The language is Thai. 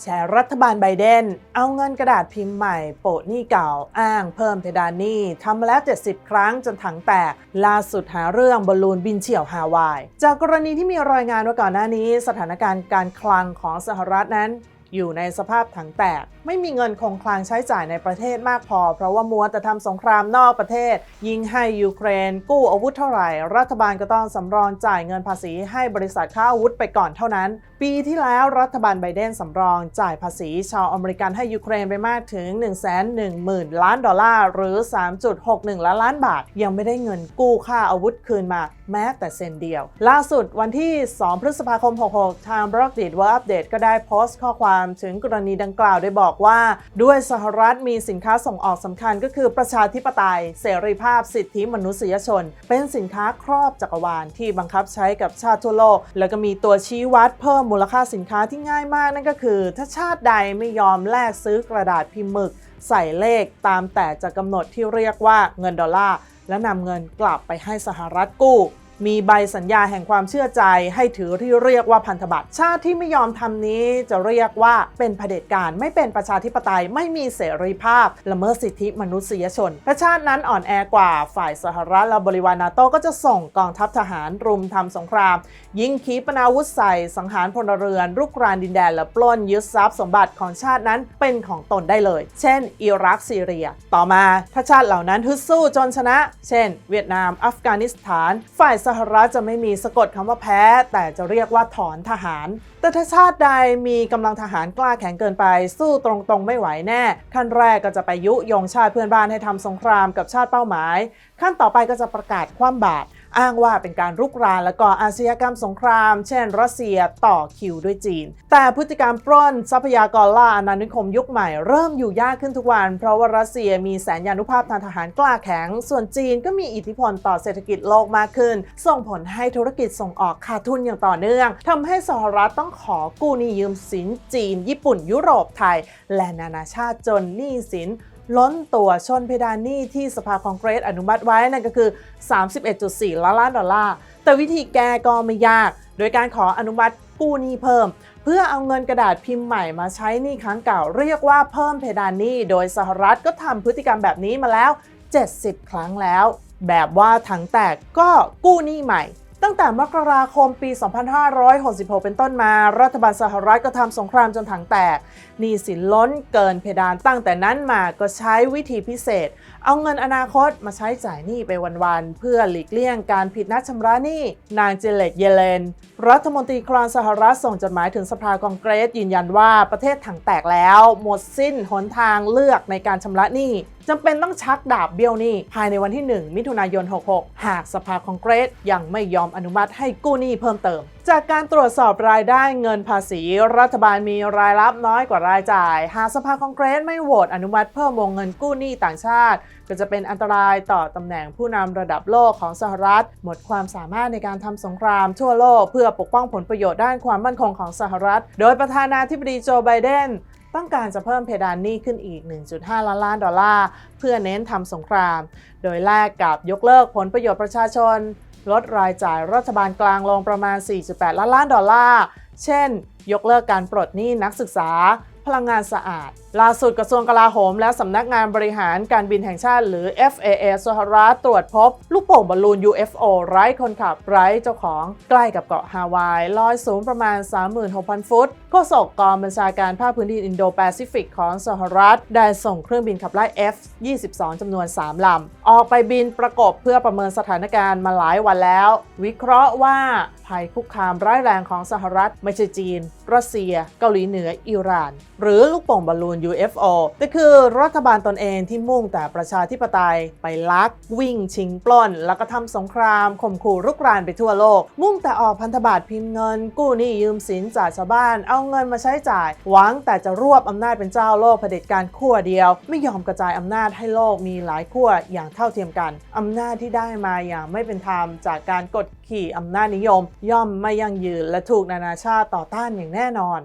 แชร์รัฐบาลไบเดน เอาเงินกระดาษพิมพ์ใหม่โปะหนี้เก่าอ้างเพิ่มเพดานหนี้ทำมาแล้ว 70 ครั้งจนถังแตก ล่าสุดหาเรื่องบอลลูนบินเฉี่ยวฮาวาย จากกรณีที่มีรายงานว่าก่อนหน้านี้ สถานการณ์การคลังของสหรัฐนั้น อยู่ในสภาพถังแตก ไม่มีเงินคงคลังใช้จ่ายในประเทศมากพอ เพราะว่ามัวแต่ทำสงครามนอกประเทศ ยิงให้ยูเครน กู้อาวุธเท่าไหร่ รัฐบาลก็ต้องสำรองจ่ายเงินภาษีให้บริษัทค้าอาวุธไปก่อนเท่านั้น ปีที่แล้วรัฐบาลไบเดนสำรองจ่ายภาษีชาวอเมริกันให้ยูเครนไปมากถึง 1 1 0 0 0 0 ล้านดอลลาร์หรือ 3.61 ล้านล้านบาท ยังไม่ได้เงินกู้ค่าอาวุธคืนมาแม้แต่เซนเดียว ล่าสุดวันที่ 2 พฤษภาคม 66 ทางบล็อกดีดว่าอัปเดตก็ได้โพสต์ข้อความถึงกรณีดังกล่าวโดยบอกว่า ด้วยสหรัฐมีสินค้าส่งออกสำคัญก็คือประชาธิปไตย เสรีภาพสิทธิมนุษยชน เป็นสินค้าครอบจักรวาลที่บังคับใช้กับชาติทั่วโลก แล้วก็มีตัวชี้วัดเพิ่มมูลค่าสินค้าที่ง่ายมากนั่นก็คือ ถ้าชาติใดไม่ยอมแลกซื้อกระดาษพิมพ์หมึก ใส่เลขตามแต่จะกำหนดที่เรียกว่าเงินดอลลาร์และนำเงินกลับไปให้สหรัฐกู้ มีใบสัญญาแห่งความเชื่อใจให้ถือที่เรียกว่าพันธบัตรชาติที่ไม่ยอมทำนี้จะเรียกว่าเป็นเผด็จการไม่เป็นประชาธิปไตยไม่มีเสรีภาพละเมิดสิทธิมนุษยชนถ้าชาตินั้นอ่อนแอกว่าฝ่ายสหรัฐและบริวารนาโตก็จะส่งกองทัพทหารรุมทำสงคราม ยิงขีปนาวุธใส่สังหารพลเรือนรุกรานดินแดนและปล้นยึดทรัพย์สมบัติของชาตินั้นเป็นของตนได้เลย เช่น อิรักซีเรีย ต่อมาถ้าชาติเหล่านั้นฮึดสู้จนชนะ เช่น เวียดนาม อัฟกานิสถาน ฝ่ายสหรัฐจะไม่มีสะกดคำว่าแพ้ แต่จะเรียกว่าถอนทหาร แต่ถ้าชาติใดมีกำลังทหารกล้าแข็งเกินไป สู้ตรงๆไม่ไหวแน่ ขั้นแรกก็จะไปยุยงชาติเพื่อนบ้านให้ทำสงครามกับชาติเป้าหมาย ขั้นต่อไปก็จะประกาศคว่ำบาตร อ้างว่าเป็นการรุกรานและก่ออาชญากรรมสงคราม เช่น รัสเซียต่อคิวด้วยจีน แต่พฤติกรรมปล้นทรัพยากรล่าอาณานิคมยุคใหม่เริ่มอยู่ยากขึ้นทุกวัน เพราะว่ารัสเซียมีแสนยานุภาพทางทหารกล้าแข็ง ส่วนจีนก็มีอิทธิพลต่อเศรษฐกิจโลกมากขึ้น ส่งผลให้ธุรกิจส่งออกขาดทุนอย่างต่อเนื่องทำให้สหรัฐต้องขอกู้หนี้ยืมสินจีน ญี่ปุ่นยุโรปไทย และนานาชาติจนหนี้สิน ล้นตัวชนเพดานหนี้ที่สภาคองเกรสอนุมัติไว้นั่นก็คือ 31.4 ล้านล้านดอลลาร์ แต่วิธีแก้ก็ไม่ยาก โดยการขออนุมัติกู้หนี้เพิ่ม เพื่อเอาเงินกระดาษพิมพ์ใหม่มาใช้หนี้ครั้งเก่า เรียกว่าเพิ่มเพดานหนี้ โดยสหรัฐก็ทำพฤติกรรมแบบนี้มาแล้ว 70 ครั้งแล้ว แบบว่าถังแตกก็กู้หนี้ใหม่ ตั้งแต่มกราคมปี 2566 เป็นต้นมา รัฐบาลสหรัฐก็ทำสงครามจนถังแตกหนี้สินล้นเกินเพดานตั้งแต่นั้นมาก็ใช้วิธีพิเศษ เอาเงินอนาคตมาใช้จ่ายหนี้ไปวันๆ เพื่อหลีกเลี่ยงการผิดนัดชำระหนี้ นางเจเลตเยเลน รัฐมนตรีคลังสหรัฐส่งจดหมายถึงสภาคองเกรสยืนยันว่าประเทศถังแตกแล้ว หมดสิ้นหนทางเลือกในการชำระหนี้จำเป็นต้องชักดาบเบี้ยวหนี้ ภายในวันที่ 1 มิถุนายน 66 หากสภาคองเกรสยังไม่ยอมอนุมัติให้กู้หนี้เพิ่มเติม จากการตรวจสอบรายได้เงินภาษี รัฐบาลมีรายรับน้อยกว่ารายจ่าย หากสภาคองเกรสไม่โหวตอนุมัติเพิ่มวงเงินกู้หนี้ต่างชาติ ก็จะเป็นอันตรายต่อตำแหน่งผู้นำระดับโลกของสหรัฐ หมดความสามารถในการทำสงครามทั่วโลก เพื่อปกป้องผลประโยชน์ด้านความมั่นคงของสหรัฐ โดยประธานาธิบดีโจไบเดน ต้องการจะเพิ่มเพดานหนี้ขึ้นอีก 1.5 ล้านล้านดอลลาร์ เพื่อเน้นทำสงคราม โดยแลกกับยกเลิกผลประโยชน์ประชาชน ลดรายจ่ายรัฐบาลกลางลงประมาณ 4.8 ล้านล้านดอลลาร์ เช่น ยกเลิกการปลดหนี้นักศึกษา พลังงานสะอาด ล่าสุดกระทรวงกลาโหมและสำนักงานบริหารการบินแห่งชาติ หรือ FAA สหรัฐตรวจพบ ลูกโป่งบอลลูน UFO ไร้คนขับไร้เจ้าของใกล้กับเกาะฮาวาย ลอยสูงประมาณ 36,000 ฟุตโฆษกกองบัญชาการภาคพื้นดินอินโดแปซิฟิกของสหรัฐ ได้ส่งเครื่องบินขับไล่ F-22 จำนวน 3 ลำ ออกไปบินประกบเพื่อประเมินสถานการณ์มาหลายวันแล้ว วิเคราะห์ว่าภัยคุกคามร้ายแรงของสหรัฐไม่ใช่จีนรัสเซีย เกาหลีเหนือ อิหร่าน หรือลูกโป่งบอลลูน UFO แต่คือรัฐบาลตนเองที่มุ่งแต่ประชาธิปไตยไปลัก วิ่งชิงปล้น แล้วก็ทำสงครามข่มขู่รุกรานไปทั่วโลก มุ่งแต่ออกพันธบัตรพิมพ์เงิน กู้หนี้ยืมสินจากชาวบ้าน เอาเงินมาใช้จ่าย หวังแต่จะรวบอำนาจเป็นเจ้าโลกเผด็จการขั้วเดียว ไม่ยอมกระจายอำนาจให้โลกมีหลายขั้วอย่างเท่าเทียมกันอำนาจที่ได้มาอย่างไม่เป็นธรรมจากการกดขี่อำนาจนิยม ย่อมไม่ยั่งยืนและถูกนานาชาติต่อต้านอย่างแน่น่นอน